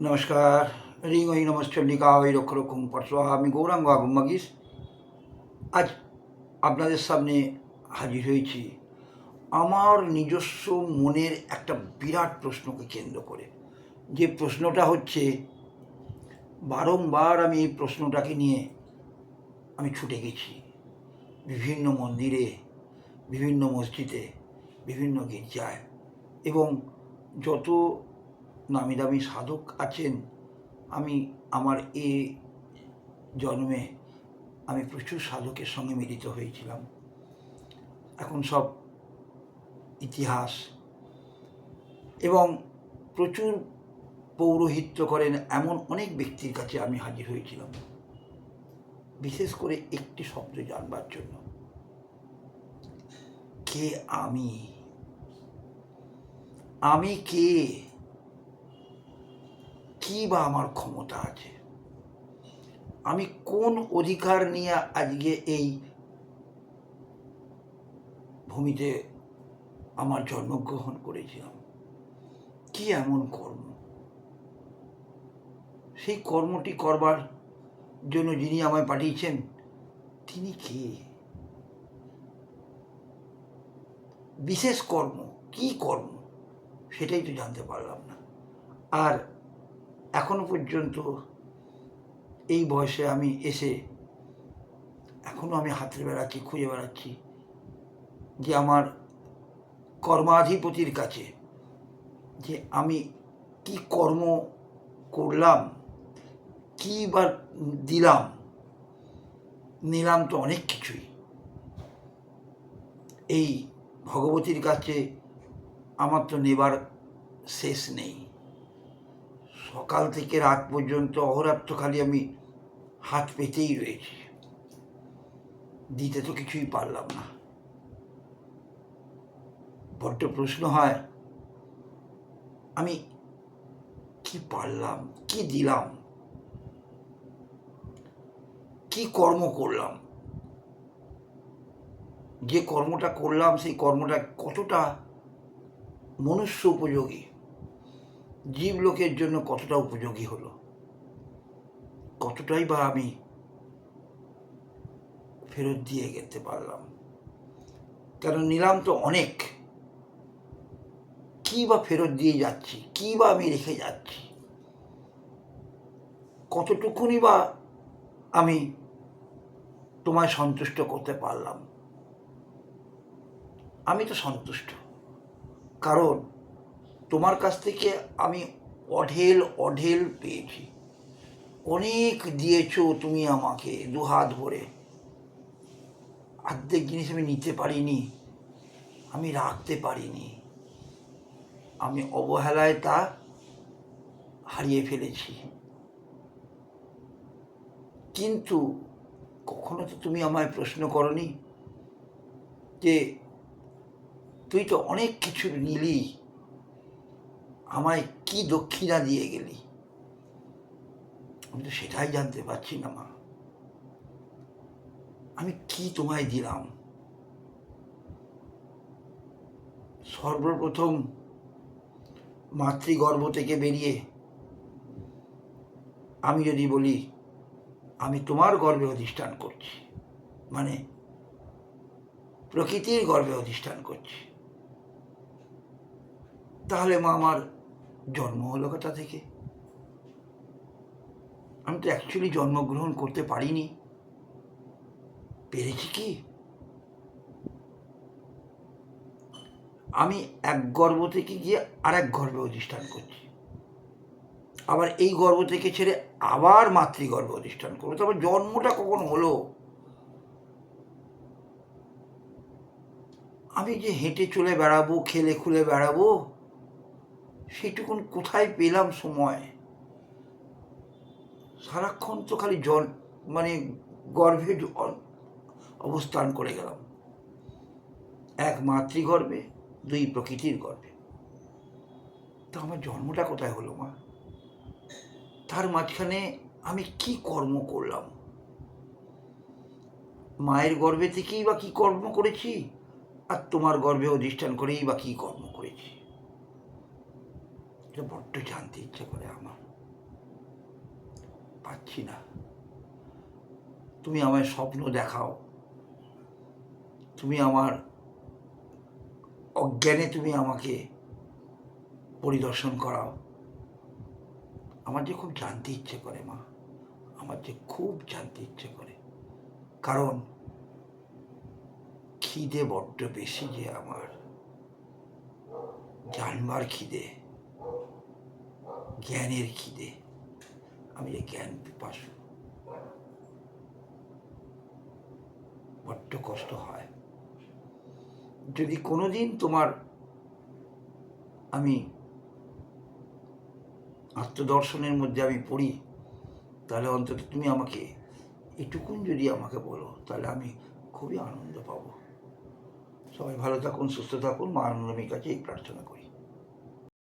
নমস্কার রিং ওই নমশ্চন্ডিকা ওই রক্ষ রক্ষম পরশোহা আমি গৌরাঙ্গ আগম্মাগিস আজ আপনাদের সামনে হাজির হয়েছি আমার নিজস্ব মনের একটা বিরাট প্রশ্নকে কেন্দ্র করে যে প্রশ্নটা হচ্ছে বারংবার আমি এই প্রশ্নটাকে নিয়ে আমি ছুটে গেছি বিভিন্ন মন্দিরে বিভিন্ন মসজিদে বিভিন্ন গির্জায় এবং যত নামি দামি সাধক আছেন। আমি আমার এ জন্মে আমি প্রচুর সাধকের সঙ্গে মিলিত হয়েছিলাম। এখন সব ইতিহাস এবং প্রচুর পৌরোহিত্য করেন এমন অনেক ব্যক্তির কাছে আমি হাজির হয়েছিলাম। বিশেষ করে একটি শব্দ জানবার জন্য। কে আমি? আমি কে? কি বা আমার ক্ষমতা আছে? আমি কোন অধিকার নিয়ে আজকে এই ভূমিতে আমার জন্মগ্রহণ করেছিলাম? কি এমন কর্ম? সেই কর্মটি করবার জন্য যিনি আমায় পাঠিয়েছেন, তিনি কে? বিশেষ কর্ম, কি কর্ম? সেটাই তো জানতে পারলাম না। আর এখনও পর্যন্ত এই বয়সে আমি এসে এখনও আমি হাতে বেড়াচ্ছি খুঁজে বেড়াচ্ছি যে আমার কর্মাধিপতির কাছে যে আমি কি কর্ম করলাম, কি বা দিলাম, নিলাম তো অনেক কিছুই। এই ভগবতীর কাছে আমার তো নেবার শেষ নেই। সকাল থেকে রাত পর্যন্ত অহরাত্র খালি আমি হাত পেতেই রয়েছি। দিতে তো কিছুই পারলাম না। বড্ড প্রশ্ন হয়, আমি কি পারলাম, কি দিলাম, কি কর্ম করলাম? যে কর্মটা করলাম, সেই কর্মটা কতটা মনুষ্য উপযোগী? জীব লোকের জন্য কতটা উপযোগী হলো? কতটাই বা আমি ফেরত দিয়ে যেতে পারলাম? কারণ নিলাম তো অনেক। কি বা ফেরত দিয়ে যাচ্ছি? কি বা আমি রেখে যাচ্ছি? কতটুকুনি বা আমি তোমায় সন্তুষ্ট করতে পারলাম? আমি তো সন্তুষ্ট। কারণ তোমার কাছ থেকে আমি অঢেল অঢেল পেয়েছি। অনেক দিয়েছ তুমি আমাকে দু হাত ভরে। আর্ধেক জিনিস আমি নিতে পারিনি, আমি রাখতে পারিনি। আমি অবহেলায় তা হারিয়ে ফেলেছি। কিন্তু কখনো তো তুমি আমায় প্রশ্ন করনি যে তুই তো অনেক কিছু নিলি। আমায় কি দক্ষিণা দিয়ে গেলি? আমি তো সেটাই জানতে পারছি না, মা। আমি কি তোমায় দিলাম? সর্বপ্রথম মাতৃগর্ভ থেকে বেরিয়ে আমি যদি বলি, আমি তোমার গর্ভে অধিষ্ঠান করছি মানে প্রকৃতির গর্ভে অধিষ্ঠান করছি, তাহলে মা আমার জন্ম হলো কোথা থেকে? আমি তো অ্যাকচুয়ালি জন্মগ্রহণ করতে পারিনি। পেরেছি কি? আমি এক গর্ব থেকে গিয়ে আর এক গর্ভে অধিষ্ঠান করছি। আবার এই গর্ব থেকে ছেড়ে আবার মাতৃগর্ভে অধিষ্ঠান করব। তারপর জন্মটা কখন হলো? আমি যে হেঁটে চলে বেড়াবো, খেলে খুলে বেড়াবো সেটুকুন কোথায় পেলাম সময়? সারাক্ষণ তো খালি জল মানে গর্ভে অবস্থান করে গেলাম। এক মাতৃগর্ভে, দুই প্রকৃতির গর্ভে। তো আমার জন্মটা কোথায় হলো মা? তার মাঝখানে আমি কি কর্ম করলাম? মায়ের গর্ভে থেকেই বা কি কর্ম করেছি? আর তোমার গর্ভে অধিষ্ঠান করেই বা কি কর্ম এটা বড্ড জানতে ইচ্ছে করে আমার। পাচ্ছি না। তুমি আমায় স্বপ্ন দেখাও। তুমি আমার অজ্ঞানে তুমি আমাকে পরিদর্শন করাও। আমার যে খুব জানতে ইচ্ছে করে মা। আমার যে খুব জানতে ইচ্ছে করে। কারণ খিদে বড্ড বেশি যে আমার। জানবার খিদে। জ্ঞানের খিদে। আমি যে জ্ঞান পিপাসু। বড্ড কষ্ট হয়। যদি কোনোদিন তোমার আমি আত্মদর্শনের মধ্যে আমি পড়ি, তাহলে অন্তত তুমি আমাকে, এটুকুন যদি আমাকে বলো, তাহলে আমি খুবই আনন্দ পাবো। সবাই ভালো থাকুন, সুস্থ থাকুন, মা আনন্দমীর কাছে এই প্রার্থনা করি।